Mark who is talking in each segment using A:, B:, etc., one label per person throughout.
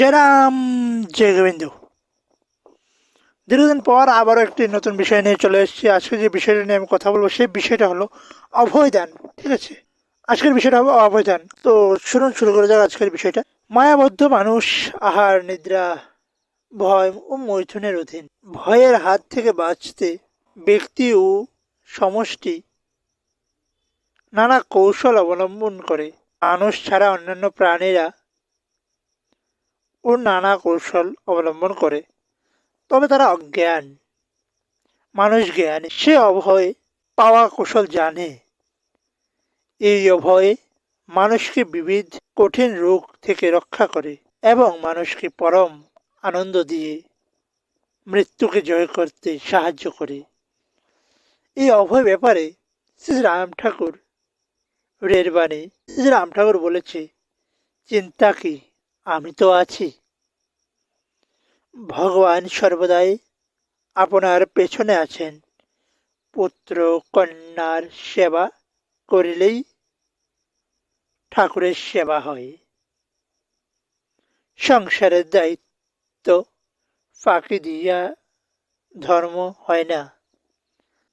A: জয়রাম জয় গোবিন্দ দীর্ঘদিন পর আবারও একটি নতুন বিষয় নিয়ে চলে এসেছি। আজকে যে বিষয়টা নিয়ে আমি কথা বলব, সেই বিষয়টা হলো অভয়দান, ঠিক আছে? আজকের বিষয়টা হবে অভয়দান। তো শুনুন শুরু করে যাক আজকের বিষয়টা। মায়াবদ্ধ মানুষ, আহার, নিদ্রা, ভয় ও মৈথুনের অধীন। ভয়ের হাত থেকে বাঁচতে ব্যক্তি ও সমষ্টি নানা কৌশল অবলম্বন করে। মানুষ ছাড়া অন্যান্য প্রাণীরা ও নানা কৌশল অবলম্বন করে। তবে তারা অজ্ঞান। মানুষ জ্ঞান। সে অভয় পাওয়া কৌশল জানে। এই অভয়ে মানুষকে বিবিধ, কঠিন রোগ থেকে রক্ষা করে এবং মানুষকে পরম আনন্দ দিয়ে মৃত্যুকে জয় করতে সাহায্য করে। এই অভয় ব্যাপারে শ্রী রাম ঠাকুর রের বাণী। শ্রী রাম ঠাকুর বলেছে, চিন্তা কি? আমি তো আছি। ভগবান সর্বদাই আপনার পেছনে আছেন। পুত্র কন্যার সেবা করিলেই ঠাকুরের সেবা হয়। সংসারের দায়িত্ব ফাঁকি দিয়া ধর্ম হয় না।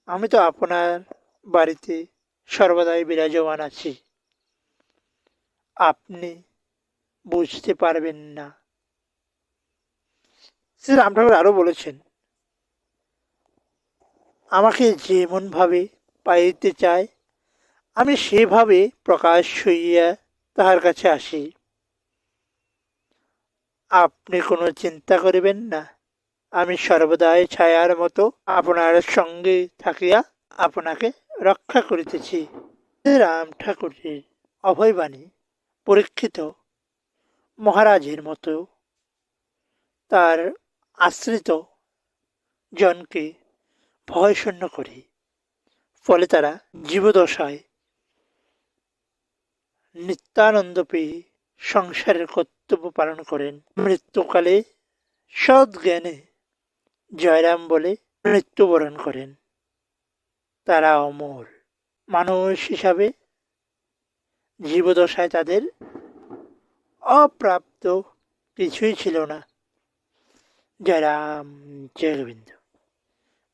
A: আমি তো আপনার বাড়িতে সর্বদাই বিরাজমান আছি। আপনি বুঝতে পারবেন না। শ্রী রাম ঠাকুর আরও বলেছেন, আমাকে যেমনভাবে পাইতে চায়, আমি সেভাবে প্রকাশ হইয়া তাহার কাছে আসি। আপনি কোনো চিন্তা করিবেন না, আমি সর্বদাই ছায়ার মতো আপনার সঙ্গে থাকিয়া আপনাকে রক্ষা করিতেছি। রাম ঠাকুরের অভয়বাণী পরীক্ষিত মহারাজের মতো তার আশ্রিত জনকে ভয়শূন্য করে। ফলে তারা জীবদশায় নিত্যানন্দ পেয়ে সংসারের কর্তব্য পালন করেন। মৃত্যুকালে সৎ জ্ঞানে জয়রাম বলে মৃত্যুবরণ করেন। তারা অমর মানুষ হিসাবে জীবদশায় তাদের অপ্রাপ্ত কিছুই ছিল না। জয় রাম, জয় গোবিন্দ।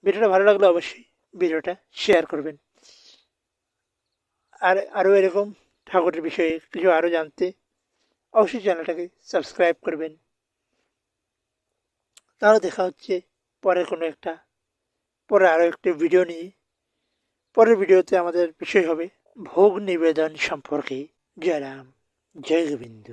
A: ভিডিওটা ভালো লাগলে অবশ্যই ভিডিওটা শেয়ার করবেন। আর আরও এরকম ঠাকুরের বিষয়ে কিছু আরও জানতে অবশ্যই চ্যানেলটাকে সাবস্ক্রাইব করবেন। তাহলে দেখা হচ্ছে পরে কোনো একটা পরে আরও একটি ভিডিও নিয়ে। পরের ভিডিওতে আমাদের বিষয় হবে ভোগ নিবেদন সম্পর্কে। জয় রাম, জয় গোবিন্দ।